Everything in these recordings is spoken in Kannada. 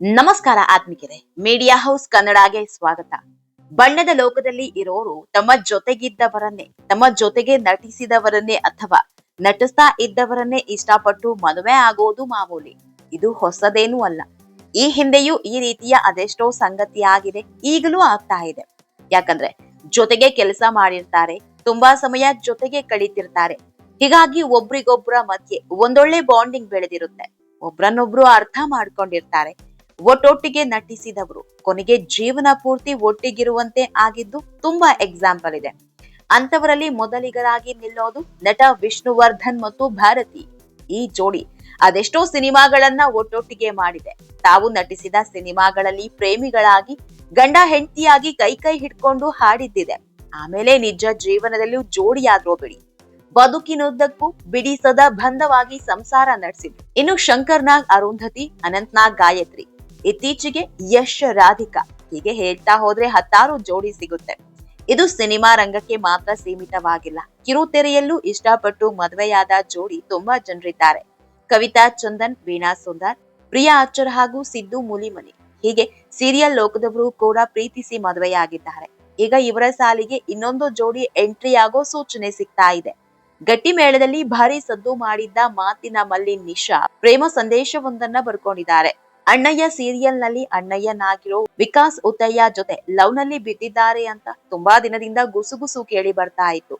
ನಮಸ್ಕಾರ ಆತ್ಮಿಕರೇ. ಮೀಡಿಯಾ ಹೌಸ್ ಕನ್ನಡಗೆ ಸ್ವಾಗತ. ಬಣ್ಣದ ಲೋಕದಲ್ಲಿ ಇರೋರು ತಮ್ಮ ಜೊತೆಗಿದ್ದವರನ್ನೇ, ತಮ್ಮ ಜೊತೆಗೆ ನಟಿಸಿದವರನ್ನೇ ಅಥವಾ ನಟಿಸ್ತಾ ಇದ್ದವರನ್ನೇ ಇಷ್ಟಪಟ್ಟು ಮದುವೆ ಆಗೋದು ಮಾಮೂಲಿ. ಇದು ಹೊಸದೇನೂ ಅಲ್ಲ. ಈ ಹಿಂದೆಯೂ ಈ ರೀತಿಯ ಅದೆಷ್ಟೋ ಸಂಗತಿ ಆಗಿದೆ, ಈಗಲೂ ಆಗ್ತಾ ಇದೆ. ಯಾಕಂದ್ರೆ ಜೊತೆಗೆ ಕೆಲಸ ಮಾಡಿರ್ತಾರೆ, ತುಂಬಾ ಸಮಯ ಜೊತೆಗೆ ಕಳೀತಿರ್ತಾರೆ. ಹೀಗಾಗಿ ಒಬ್ರಿಗೊಬ್ರ ಮಧ್ಯೆ ಒಂದೊಳ್ಳೆ ಬಾಂಡಿಂಗ್ ಬೆಳೆದಿರುತ್ತೆ. ಒಬ್ರನ್ನೊಬ್ರು ಅರ್ಥ ಮಾಡ್ಕೊಂಡಿರ್ತಾರೆ. ಒಟ್ಟೊಟ್ಟಿಗೆ ನಟಿಸಿದವರು. ಕೊನೆಗೆ ಜೀವನ ಪೂರ್ತಿ ಒಟ್ಟಿಗಿರುವಂತೆ ಆಗಿದ್ದು ತುಂಬಾ ಎಕ್ಸಾಂಪಲ್ ಇದೆ. ಅಂತವರಲ್ಲಿ ಮೊದಲಿಗರಾಗಿ ನಿಲ್ಲೋದು ನಟ ವಿಷ್ಣುವರ್ಧನ್ ಮತ್ತು ಭಾರತಿ. ಈ ಜೋಡಿ ಅದೆಷ್ಟೋ ಸಿನಿಮಾಗಳನ್ನ ಒಟ್ಟೊಟ್ಟಿಗೆ ಮಾಡಿದೆ. ತಾವು ನಟಿಸಿದ ಸಿನಿಮಾಗಳಲ್ಲಿ ಪ್ರೇಮಿಗಳಾಗಿ, ಗಂಡ ಹೆಂಡತಿಯಾಗಿ ಕೈ ಕೈ ಹಿಡ್ಕೊಂಡು ಹಾಡಿದ್ದಿದೆ. ಆಮೇಲೆ ನಿಜ ಜೀವನದಲ್ಲೂ ಜೋಡಿಯಾದ್ರೋ ಬಿಡಿ. ಬದುಕಿನುದ್ದಕ್ಕೂ ಬಿಡಿಸದ ಬಂಧವಾಗಿ ಸಂಸಾರ ನಡೆಸಿದ್ರು ಇನ್ನು ಶಂಕರ್ನಾಗ್ ಅರುಂಧತಿ, ಅನಂತ್ನಾಗ್ ಗಾಯತ್ರಿ. ಇತ್ತೀಚೆಗೆ ಯಶ್ ರಾಧಿಕಾ ಹೀಗೆ ಹೇಳ್ತಾ ಹೋದ್ರೆ ಹತ್ತಾರು ಜೋಡಿ ಸಿಗುತ್ತೆ. ಇದು ಸಿನಿಮಾ ರಂಗಕ್ಕೆ ಮಾತ್ರ ಸೀಮಿತವಾಗಿಲ್ಲ. ಕಿರುತೆರೆಯಲ್ಲೂ ಇಷ್ಟಪಟ್ಟು ಮದುವೆಯಾದ ಜೋಡಿ ತುಂಬಾ ಜನರಿದ್ದಾರೆ. ಕವಿತಾ ಚಂದನ್, ವೀಣಾ ಸುಂದರ್, ಪ್ರಿಯಾ ಅಚ್ಚರ್ ಹಾಗೂ ಸಿದ್ದು ಮುಲಿಮನಿ ಹೀಗೆ ಸೀರಿಯಲ್ ಲೋಕದವರು ಕೂಡ ಪ್ರೀತಿಸಿ ಮದುವೆಯಾಗಿದ್ದಾರೆ. ಈಗ ಇವರ ಸಾಲಿಗೆ ಇನ್ನೊಂದು ಜೋಡಿ ಎಂಟ್ರಿ ಆಗೋ ಸೂಚನೆ ಸಿಗ್ತಾ ಇದೆ. ಗಟ್ಟಿ ಮೇಳದಲ್ಲಿ ಭಾರಿ ಸದ್ದು ಮಾಡಿದ್ದ ಮಾತಿನ ಮಲ್ಲಿ ನಿಶಾ ಪ್ರೇಮ ಸಂದೇಶವೊಂದನ್ನ ಬರ್ಕೊಂಡಿದ್ದಾರೆ. ಅಣ್ಣಯ್ಯ ಸೀರಿಯಲ್ನಲ್ಲಿ ಅಣ್ಣಯ್ಯನಾಗಿರೋ ವಿಕಾಸ್ ಉತ್ತಯ್ಯ ಜೊತೆ ಲವ್ನಲ್ಲಿ ಬಿದ್ದಿದ್ದಾರೆ ಅಂತ ತುಂಬಾ ದಿನದಿಂದ ಗುಸುಗುಸು ಕೇಳಿ ಬರ್ತಾ ಇತ್ತು.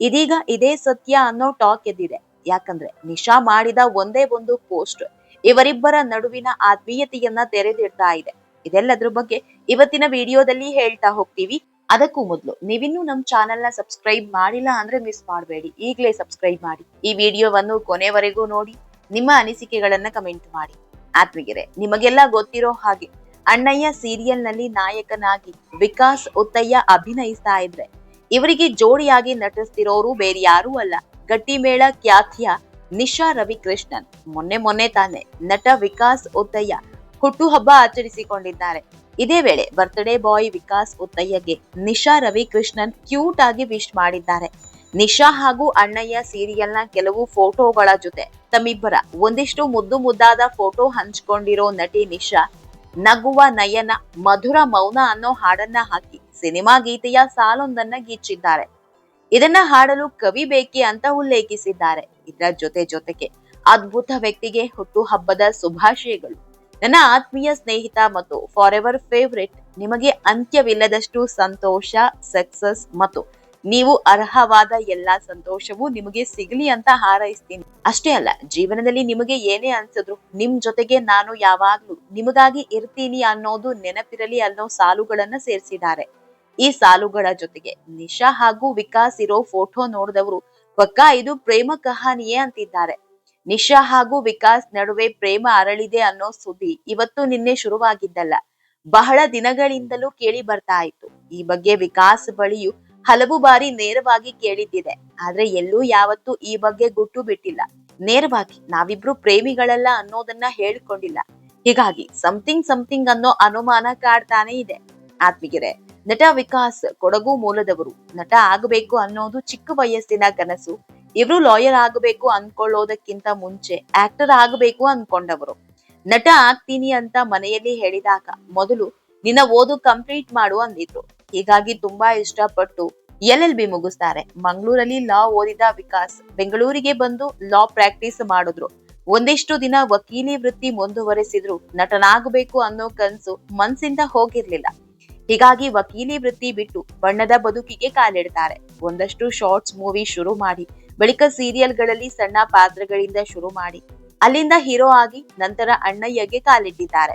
ಇದೀಗ ಇದೇ ಸತ್ಯ ಅನ್ನೋ ಟಾಕ್ ಎದ್ದಿದೆ. ಯಾಕಂದ್ರೆ ನಿಶಾ ಮಾಡಿದ ಒಂದೇ ಒಂದು ಪೋಸ್ಟ್ ಇವರಿಬ್ಬರ ನಡುವಿನ ಆತ್ಮೀಯತೆಯನ್ನ ತೆರೆದಿಡ್ತಾ ಇದೆ. ಇದೆಲ್ಲದ್ರ ಬಗ್ಗೆ ಇವತ್ತಿನ ವಿಡಿಯೋದಲ್ಲಿ ಹೇಳ್ತಾ ಹೋಗ್ತೀವಿ. ಅದಕ್ಕೂ ಮೊದಲು ನೀವಿನ್ನೂ ನಮ್ಮ ಚಾನೆಲ್ನ ಸಬ್ಸ್ಕ್ರೈಬ್ ಮಾಡಿಲ್ಲ ಅಂದ್ರೆ ಮಿಸ್ ಮಾಡಬೇಡಿ. ಈಗಲೇ ಸಬ್ಸ್ಕ್ರೈಬ್ ಮಾಡಿ. ಈ ವಿಡಿಯೋವನ್ನು ಕೊನೆವರೆಗೂ ನೋಡಿ. ನಿಮ್ಮ ಅನಿಸಿಕೆಗಳನ್ನ ಕಮೆಂಟ್ ಮಾಡಿ. ಆತ್ಮಿಗೆರೆ ನಿಮಗೆಲ್ಲ ಗೊತ್ತಿರೋ ಹಾಗೆ ಅಣ್ಣಯ್ಯ ಸೀರಿಯಲ್ನಲ್ಲಿ ನಾಯಕನಾಗಿ ವಿಕಾಸ್ ಉತ್ತಯ್ಯ ಅಭಿನಯಿಸ್ತಾ ಇದ್ರೆ, ಇವರಿಗೆ ಜೋಡಿಯಾಗಿ ನಟಿಸ್ತಿರೋರು ಬೇರೆ ಯಾರೂ ಅಲ್ಲ. ಗಟ್ಟಿಮೇಳ ಖ್ಯಾತಿಯ ನಿಶಾ ರವಿಕೃಷ್ಣನ್. ಮೊನ್ನೆ ಮೊನ್ನೆ ತಾನೆ ನಟ ವಿಕಾಸ್ ಉತ್ತಯ್ಯ ಹುಟ್ಟುಹಬ್ಬ ಆಚರಿಸಿಕೊಂಡಿದ್ದಾರೆ. ಇದೇ ವೇಳೆ ಬರ್ತ್ಡೇ ಬಾಯ್ ವಿಕಾಸ್ ಉತ್ತಯ್ಯಗೆ ನಿಶಾ ರವಿಕೃಷ್ಣನ್ ಕ್ಯೂಟ್ ಆಗಿ ವಿಶ್ ಮಾಡಿದ್ದಾರೆ. ನಿಶಾ ಹಾಗೂ ಅಣ್ಣಯ್ಯ ಸೀರಿಯಲ್ನ ಕೆಲವು ಫೋಟೋಗಳ ಜೊತೆ ತಮ್ಮಿಬ್ಬರ ಒಂದಿಷ್ಟು ಮುದ್ದು ಮುದ್ದಾದ ಫೋಟೋ ಹಂಚ್ಕೊಂಡಿರೋ ನಟಿ ನಿಶಾ, ನಗುವ ನಯನ, ಮಧುರ ಮೌನ ಅನ್ನೋ ಹಾಡನ್ನ ಹಾಕಿ ಸಿನಿಮಾ ಗೀತೆಯ ಸಾಲೊಂದನ್ನ ಗೀಚಿದ್ದಾರೆ. ಇದನ್ನ ಹಾಡಲು ಕವಿ ಬೇಕಿ ಅಂತ ಉಲ್ಲೇಖಿಸಿದ್ದಾರೆ. ಇದರ ಜೊತೆ ಜೊತೆಗೆ ಅದ್ಭುತ ವ್ಯಕ್ತಿಗೆ ಹುಟ್ಟು ಹಬ್ಬದ ಶುಭಾಶಯಗಳು. ನನ್ನ ಆತ್ಮೀಯ ಸ್ನೇಹಿತ ಮತ್ತು ಫಾರ್ ಎವರ್ ಫೇವ್ರೆಟ್ ನಿಮಗೆ ಅಂತ್ಯವಿಲ್ಲದಷ್ಟು ಸಂತೋಷ ಸಕ್ಸಸ್ ಮತ್ತು ನೀವು ಅರ್ಹವಾದ ಎಲ್ಲಾ ಸಂತೋಷವೂ ನಿಮಗೆ ಸಿಗಲಿ ಅಂತ ಹಾರೈಸ್ತೀನಿ. ಅಷ್ಟೇ ಅಲ್ಲ, ಜೀವನದಲ್ಲಿ ನಿಮಗೆ ಏನೇ ಅನ್ಸಿದ್ರು ನಿಮ್ ಜೊತೆಗೆ ನಾನು ಯಾವಾಗ್ಲೂ ನಿಮಗಾಗಿ ಇರ್ತೀನಿ ಅನ್ನೋದು ನೆನಪಿರಲಿ ಅನ್ನೋ ಸಾಲುಗಳನ್ನ ಸೇರಿಸಿದ್ದಾರೆ. ಈ ಸಾಲುಗಳ ಜೊತೆಗೆ ನಿಶಾ ಹಾಗೂ ವಿಕಾಸ್ ಇರೋ ಫೋಟೋ ನೋಡಿದವರು ಪಕ್ಕಾ ಇದು ಪ್ರೇಮ ಕಹಾನಿಯೇ ಅಂತಿದ್ದಾರೆ. ನಿಶಾ ಹಾಗೂ ವಿಕಾಸ್ ನಡುವೆ ಪ್ರೇಮ ಅರಳಿದೆ ಅನ್ನೋ ಸುದ್ದಿ ಇವತ್ತು ನಿನ್ನೆ ಶುರುವಾಗಿದ್ದಲ್ಲ. ಬಹಳ ದಿನಗಳಿಂದಲೂ ಕೇಳಿ ಬರ್ತಾ ಇತ್ತು. ಈ ಬಗ್ಗೆ ವಿಕಾಸ್ ಬಳಿಯೂ ಹಲವು ಬಾರಿ ನೇರವಾಗಿ ಕೇಳಿದ್ದಿದೆ. ಆದ್ರೆ ಎಲ್ಲೂ ಯಾವತ್ತೂ ಈ ಬಗ್ಗೆ ಗುಟ್ಟು ಬಿಟ್ಟಿಲ್ಲ. ನೇರವಾಗಿ ನಾವಿಬ್ರು ಪ್ರೇಮಿಗಳಲ್ಲ ಅನ್ನೋದನ್ನ ಹೇಳ್ಕೊಂಡಿಲ್ಲ. ಹೀಗಾಗಿ ಸಮಥಿಂಗ್ ಸಮಥಿಂಗ್ ಅನ್ನೋ ಅನುಮಾನ ಕಾಡ್ತಾನೆ ಇದೆ. ಆತ್ಮಿಗೆರೆ, ನಟ ವಿಕಾಸ್ ಕೊಡಗು ಮೂಲದವರು ನಟ ಆಗಬೇಕು ಅನ್ನೋದು ಚಿಕ್ಕ ವಯಸ್ಸಿನ ಕನಸು. ಇವರು ಲಾಯರ್ ಆಗಬೇಕು ಅನ್ಕೊಳ್ಳೋದಕ್ಕಿಂತ ಮುಂಚೆ ಆಕ್ಟರ್ ಆಗಬೇಕು ಅನ್ಕೊಂಡವರು. ನಟ ಆಗ್ತೀನಿ ಅಂತ ಮನೆಯಲ್ಲಿ ಹೇಳಿದಾಗ ಮೊದಲು ನಿನ್ನ ಓದು ಕಂಪ್ಲೀಟ್ ಮಾಡು ಅಂದಿದ್ರು. ಹೀಗಾಗಿ ತುಂಬಾ ಇಷ್ಟಪಟ್ಟು ಎಲ್ ಎಲ್ ಬಿ ಮುಗಿಸ್ತಾರೆ. ಮಂಗಳೂರಲ್ಲಿ ಲಾ ಓದಿದ ವಿಕಾಸ್ ಬೆಂಗಳೂರಿಗೆ ಬಂದು ಲಾ ಪ್ರಾಕ್ಟೀಸ್ ಮಾಡಿದ್ರು. ಒಂದಿಷ್ಟು ದಿನ ವಕೀಲಿ ವೃತ್ತಿ ಮುಂದುವರೆಸಿದ್ರು. ನಟನಾಗಬೇಕು ಅನ್ನೋ ಕನ್ಸು ಮನ್ಸಿಂದ ಹೋಗಿರ್ಲಿಲ್ಲ. ಹೀಗಾಗಿ ವಕೀಲಿ ವೃತ್ತಿ ಬಿಟ್ಟು ಬಣ್ಣದ ಬದುಕಿಗೆ ಕಾಲಿಡ್ತಾರೆ. ಒಂದಷ್ಟು ಶಾರ್ಟ್ಸ್ ಮೂವಿ ಶುರು ಮಾಡಿ, ಬಳಿಕ ಸೀರಿಯಲ್ಗಳಲ್ಲಿ ಸಣ್ಣ ಪಾತ್ರಗಳಿಂದ ಶುರು ಮಾಡಿ, ಅಲ್ಲಿಂದ ಹೀರೋ ಆಗಿ ನಂತರ ಅಣ್ಣಯ್ಯಗೆ ಕಾಲಿಟ್ಟಿದ್ದಾರೆ.